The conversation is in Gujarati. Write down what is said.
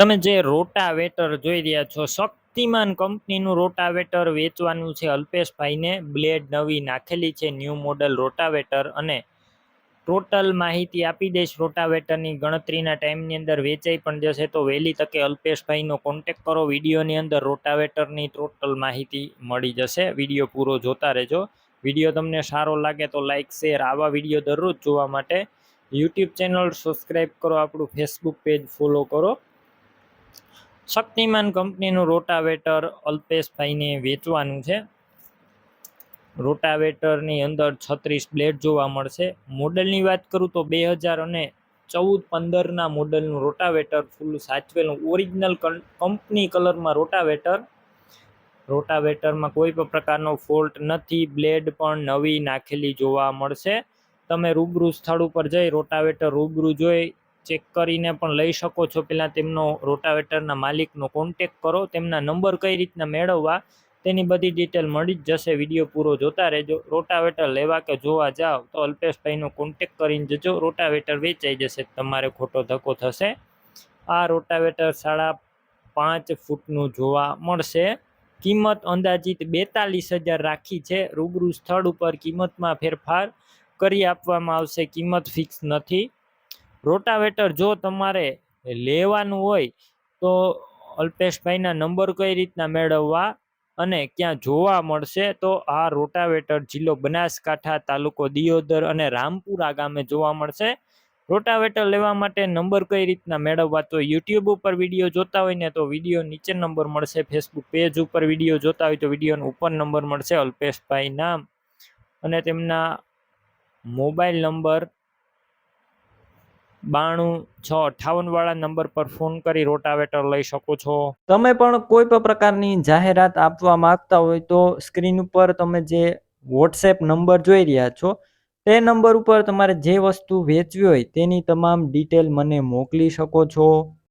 તમે જે રોટાવેટર જોઈ રહ્યા છો, શક્તિમાન કંપનીનું રોટાવેટર વેચવાનું છે અલ્પેશભાઈને. બ્લેડ નવી નાખેલી છે, ન્યૂ મોડલ રોટાવેટર અને ટોટલ માહિતી આપી દઈશ. રોટાવેટરની ગણતરીના ટાઈમની અંદર વેચાઈ પણ જશે તો વહેલી તકે અલ્પેશભાઈનો કોન્ટેક કરો. વિડીયોની અંદર રોટાવેટરની ટોટલ માહિતી મળી જશે. વીડિયો પૂરો જોતા રહેજો. વીડિયો તમને સારો લાગે તો લાઇક શેર, આવા વીડિયો દરરોજ જોવા માટે યુટ્યુબ ચેનલ સબસ્ક્રાઈબ કરો, આપણું ફેસબુક પેજ ફોલો કરો. શક્તિમાન કંપનીનું રોટાવેટર અલ્પેશભાઈને વેચવાનું છે. રોટાવેટરની અંદર છત્રીસ બ્લેડ જોવા મળશે. મોડલની વાત કરું તો બે હજાર અને ચૌદ પંદરના મોડલનું રોટાવેટર ફૂલ સાચવેલું. ઓરિજિનલ કંપની કલરમાં રોટાવેટર. રોટાવેટરમાં કોઈ પણ પ્રકારનો ફોલ્ટ નથી. બ્લેડ પણ નવી નાખેલી જોવા મળશે. તમે રૂબરૂ સ્થળ ઉપર જઈ રોટાવેટર રૂબરૂ જોઈ ચેક કરીને પણ લઈ શકો છો. પહેલાં તેમનો રોટાવેટરના માલિકનો કોન્ટેક કરો. તેમના નંબર કઈ રીતના મેળવવા તેની બધી ડિટેલ મળી જ જશે. વીડિયો પૂરો જોતા રહેજો. રોટાવેટર લેવા કે જોવા જાઓ તો અલ્પેશભાઈનો કોન્ટેક કરીને જજો. રોટાવેટર વેચાઈ જશે. તમારે ખોટો ધક્કો થશે. આ રોટાવેટર સાડા પાંચ ફૂટનું જોવા મળશે. કિંમત અંદાજિત બેતાલીસ હજાર રાખી છે. રૂબરૂ સ્થળ ઉપર કિંમતમાં ફેરફાર કરી આપવામાં આવશે. કિંમત ફિક્સ નથી. રોટાવેટર જો તમારે લેવાનું હોય તો અલ્પેશભાઈના નંબર કઈ રીતના મેળવવા અને ક્યાં જોવા મળશે, તો આ રોટાવેટર જિલ્લો બનાસકાંઠા તાલુકો દિયોદર અને રામપુરા ગામે જોવા મળશે. રોટાવેટર લેવા માટે નંબર કઈ રીતના મેળવવા, તો યુટ્યુબ ઉપર વીડિયો જોતા હોય ને તો વીડિયો નીચે નંબર મળશે, ફેસબુક પેજ ઉપર વીડિયો જોતા હોય તો વિડીયોનો ઉપર નંબર મળશે અલ્પેશભાઈ નામ અને તેમના મોબાઈલ નંબર બાણું છ અઠાવન વાળા નંબર પર ફોન કરી રોટાવેટર લઈ શકો છો. તમે પણ કોઈ પણ પ્રકારની જાહેરાત આપવા માંગતા હોય તો સ્ક્રીન ઉપર તમે જે વોટ્સએપ નંબર જોઈ રહ્યા છો, તે નંબર ઉપર તમારે જે વસ્તુ વેચવી હોય તેની તમામ ડિટેલ મને મોકલી શકો છો.